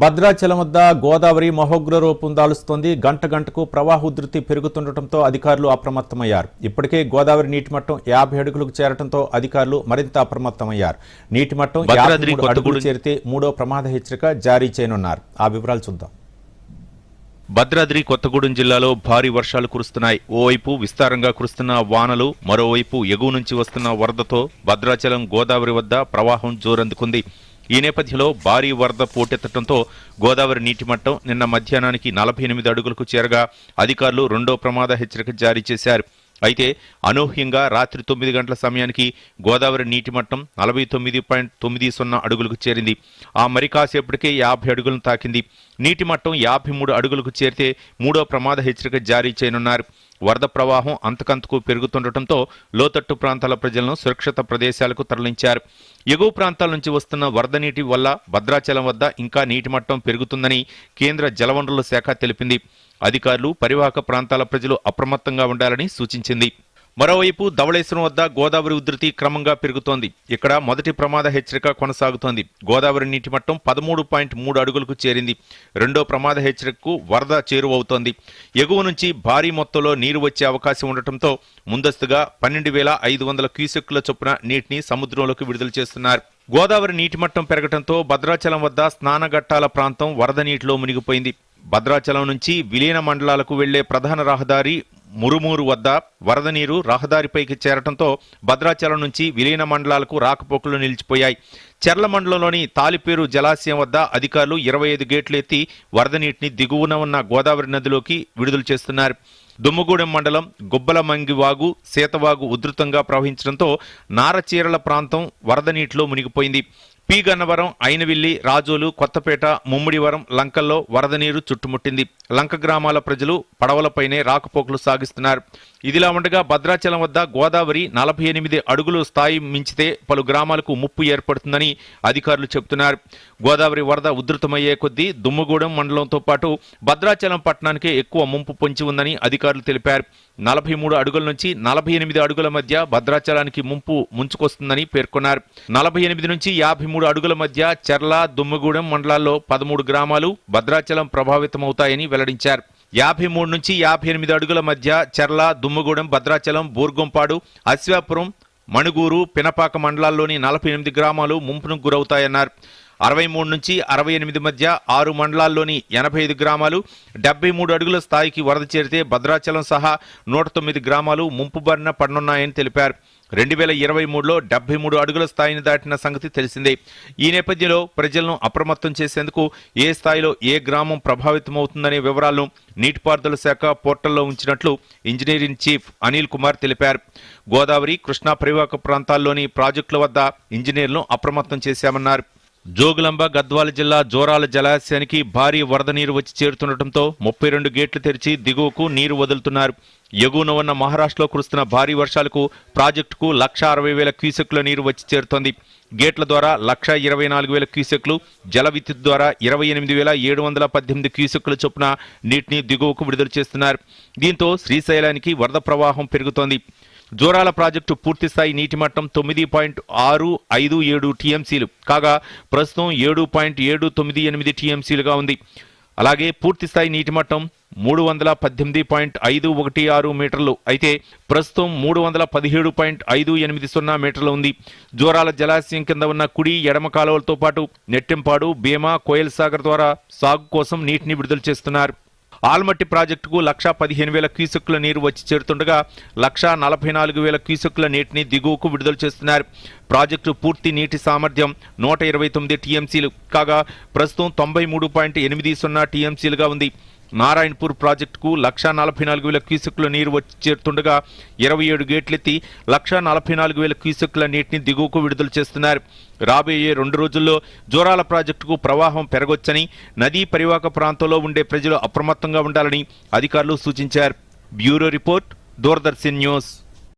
భద్రాచలం వద్ద గోదావరి మహోగ్ర రూపం దాలుస్తోంది. గంట గంటకు ప్రవాహ ఉధృతి పెరుగుతుండటంతో అధికారులు అప్రమత్తమయ్యారు. ఇప్పటికే గోదావరి నీటి మట్టం యాభై అడుగులకు చేరడంతో అధికారులు మరింత అప్రమత్తమయ్యారు. నీటి మట్టం అడుగులు చేరితే మూడో ప్రమాద హెచ్చరిక జారీ చేయనున్నారు. ఆ వివరాలు చూద్దాం. భద్రాద్రి కొత్తగూడెం జిల్లాలో భారీ వర్షాలు కురుస్తున్నాయి. ఓవైపు విస్తారంగా కురుస్తున్న వానలు మరోవైపు ఎగువ నుంచి వస్తున్న వరదతో భద్రాచలం గోదావరి వద్ద ప్రవాహం జోరందుకుంది. ఈ నేపథ్యంలో భారీ వరద పోటెత్తడంతో గోదావరి నీటి మట్టం నిన్న మధ్యాహ్నానికి నలభై ఎనిమిది అడుగులకు చేరగా అధికారులు రెండో ప్రమాద హెచ్చరిక జారీ చేశారు. అయితే అనూహ్యంగా రాత్రి తొమ్మిది గంటల సమయానికి గోదావరి నీటి మట్టం నలభై తొమ్మిది పాయింట్ తొమ్మిది సున్నా అడుగులకు చేరింది. ఆ మరి కాసేపటికే యాభై అడుగులను తాకింది. నీటి మట్టం యాభై మూడు అడుగులకు చేరితే మూడో ప్రమాద హెచ్చరిక జారీ చేయనున్నారు. వరద ప్రవాహం అంతకంతకు పెరుగుతుండటంతో లోతట్టు ప్రాంతాల ప్రజలను సురక్షిత ప్రదేశాలకు తరలించారు. ఎగువ ప్రాంతాల నుంచి వస్తున్న వరద నీటి వల్ల భద్రాచలం వద్ద ఇంకా నీటి మట్టం పెరుగుతుందని కేంద్ర జలవనరుల శాఖ తెలిపింది. అధికారులు పరివాహక ప్రాంతాల ప్రజలు అప్రమత్తంగా ఉండాలని సూచించింది. మరోవైపు ధవళేశ్వరం వద్ద గోదావరి ఉధృతి క్రమంగా పెరుగుతోంది. ఇక్కడ మొదటి ప్రమాద హెచ్చరిక కొనసాగుతోంది. గోదావరి నీటి మట్టం పదమూడు పాయింట్ మూడు అడుగులకు చేరింది. రెండో ప్రమాద హెచ్చరికకు వరద చేరువవుతోంది. ఎగువ నుంచి భారీ మొత్తంలో నీరు వచ్చే అవకాశం ఉండటంతో ముందస్తుగా పన్నెండు వేల ఐదు వందల క్యూసెక్కుల చొప్పున నీటిని సముద్రంలోకి విడుదల చేస్తున్నారు. గోదావరి నీటి మట్టం పెరగటంతో భద్రాచలం వద్ద స్నానఘట్టాల ప్రాంతం వరద నీటిలో మునిగిపోయింది. భద్రాచలం నుంచి విలీన మండలాలకు వెళ్ళే ప్రధాన రహదారి మురుమూరు వద్ద వరద నీరు రహదారిపైకి చేరటంతో భద్రాచలం నుంచి విలీన మండలాలకు రాకపోకలు నిలిచిపోయాయి. చెర్ల మండలంలోని తాలిపేరు జలాశయం వద్ద అధికారులు ఇరవై ఐదు గేట్లు ఎత్తి వరద నీటిని దిగువన ఉన్న గోదావరి నదిలోకి విడుదల చేస్తున్నారు. దుమ్మగూడెం మండలం గుబ్బలమంగివాగు సీతవాగు ఉధృతంగా ప్రవహించడంతో నారచీరల ప్రాంతం వరద నీటిలో మునిగిపోయింది. పి గన్నవరం అయినవిల్లి రాజోలు కొత్తపేట ముమ్మిడివరం లంకల్లో వరద నీరు చుట్టుముట్టింది. లంక గ్రామాల ప్రజలు పడవలపైనే రాకపోకలు సాగిస్తున్నారు. ఇదిలా ఉండగా భద్రాచలం వద్ద గోదావరి నలభై ఎనిమిది అడుగులు స్థాయి మించితే పలు గ్రామాలకు ముప్పు ఏర్పడుతుందని అధికారులు చెబుతున్నారు. గోదావరి వరద ఉధృతమయ్యే కొద్దీ దుమ్ముగూడెం మండలంతో పాటు భద్రాచలం పట్టణానికే ఎక్కువ ముంపు పొంచి ఉందని అధికారులు తెలిపారు. నలభై మూడు అడుగుల నుంచి నలభై ఎనిమిది అడుగుల మధ్య భద్రాచలానికి ముంపు ముంచుకొస్తుందని పేర్కొన్నారు. నలభై ఎనిమిది నుంచి యాభై మూడు అడుగుల మధ్య చెర్ల దుమ్మగూడెం మండలాల్లో పదమూడు గ్రామాలు భద్రాచలం ప్రభావితమవుతాయని వెల్లడించారు. యాభై మూడు నుంచి యాభై ఎనిమిది అడుగుల మధ్య చెర్ల దుమ్మగూడెం భద్రాచలం బూర్గొంపాడు అశ్వాపురం మణుగూరు పినపాక మండలాల్లోని నలభై ఎనిమిది గ్రామాలు ముంపును గురవుతాయన్నారు. అరవై మూడు నుంచి అరవై ఎనిమిది మధ్య ఆరు మండలాల్లోని ఎనభై ఐదు గ్రామాలు డెబ్బై మూడు అడుగుల స్థాయికి వరద చేరితే భద్రాచలం సహా నూట తొమ్మిది గ్రామాలు ముంపు బారిన పడనున్నాయని తెలిపారు. రెండు వేల ఇరవై మూడులో డెబ్బై మూడు అడుగుల స్థాయిని దాటిన సంగతి తెలిసిందే. ఈ నేపథ్యంలో ప్రజలను అప్రమత్తం చేసేందుకు ఏ స్థాయిలో ఏ గ్రామం ప్రభావితమవుతుందనే వివరాలను నీటిపారుదల శాఖ పోర్టల్లో ఉంచినట్లు ఇంజనీరింగ్ చీఫ్ అనిల్ కుమార్ తెలిపారు. గోదావరి కృష్ణా పరివాహక ప్రాంతాల్లోని ప్రాజెక్టుల వద్ద ఇంజనీర్లను అప్రమత్తం చేశామన్నారు. జోగులాంబ గద్వాల జిల్లా జోరాల జలాశయానికి భారీ వరద నీరు వచ్చి చేరుతుండటంతో ముప్పై రెండు గేట్లు తెరిచి దిగువకు నీరు వదులుతున్నారు. ఎగువన ఉన్న మహారాష్ట్రలో కురుస్తున్న భారీ వర్షాలకు ప్రాజెక్టుకు లక్ష అరవై వేల క్యూసెక్ల నీరు వచ్చి చేరుతోంది. గేట్ల ద్వారా లక్ష ఇరవై నాలుగు వేల క్యూసెక్లు జల విద్యుత్ ద్వారా ఇరవై ఎనిమిది వేల ఏడు వందల పద్దెనిమిది క్యూసెక్ల చొప్పున నీటిని దిగువకు విడుదల చేస్తున్నారు. దీంతో శ్రీశైలానికి వరద ప్రవాహం పెరుగుతోంది. జోరాల ప్రాజెక్టు పూర్తిస్థాయి నీటి మట్టం తొమ్మిది పాయింట్ ఆరు ఐదు ఏడు టీఎంసీలు. కాగా ప్రస్తుతం ఏడు పాయింట్ ఏడు తొమ్మిది ఎనిమిది టీఎంసీలుగా ఉంది. అలాగే పూర్తిస్థాయి నీటి మట్టం మూడు వందల పద్దెనిమిది పాయింట్ ఐదు ఒకటి ఆరు మీటర్లు. అయితే ప్రస్తుతం మూడు వందల పదిహేడు పాయింట్ ఐదు ఎనిమిది సున్నా మీటర్లు ఉంది. జోరాల జలాశయం కింద ఉన్న కుడి ఎడమ కాలువలతో పాటు నెట్టెంపాడు భీమా కోయల్ సాగర్ ద్వారా సాగు కోసం నీటిని విడుదల చేస్తున్నారు. ఆల్మట్టి ప్రాజెక్టుకు లక్షా పదిహేను వేల క్యూసెక్కుల నీరు వచ్చి చేరుతుండగా లక్షా నలభై నాలుగు వేల క్యూసెక్కుల నీటిని దిగువకు విడుదల చేస్తున్నారు. ప్రాజెక్టు పూర్తి నీటి సామర్థ్యం నూట ఇరవై తొమ్మిది టీఎంసీలు. కాగా ప్రస్తుతం తొంభై మూడు పాయింట్ ఎనిమిది సున్నా టీఎంసీలుగా ఉంది. నారాయణపూర్ ప్రాజెక్టుకు లక్షా నలభై నాలుగు వేల క్యూసెక్ల నీరు వచ్చి చేరుతుండగా ఇరవై ఏడు గేట్లెత్తి లక్షా నలభై నాలుగు వేల క్యూసెక్ల నీటిని దిగువకు విడుదల చేస్తున్నారు. రాబోయే రెండు రోజుల్లో జోరాల ప్రాజెక్టుకు ప్రవాహం పెరగొచ్చని నదీ పరివాహక ప్రాంతంలో ఉండే ప్రజలు అప్రమత్తంగా ఉండాలని అధికారులు సూచించారు. Bureau report Doordarshan news.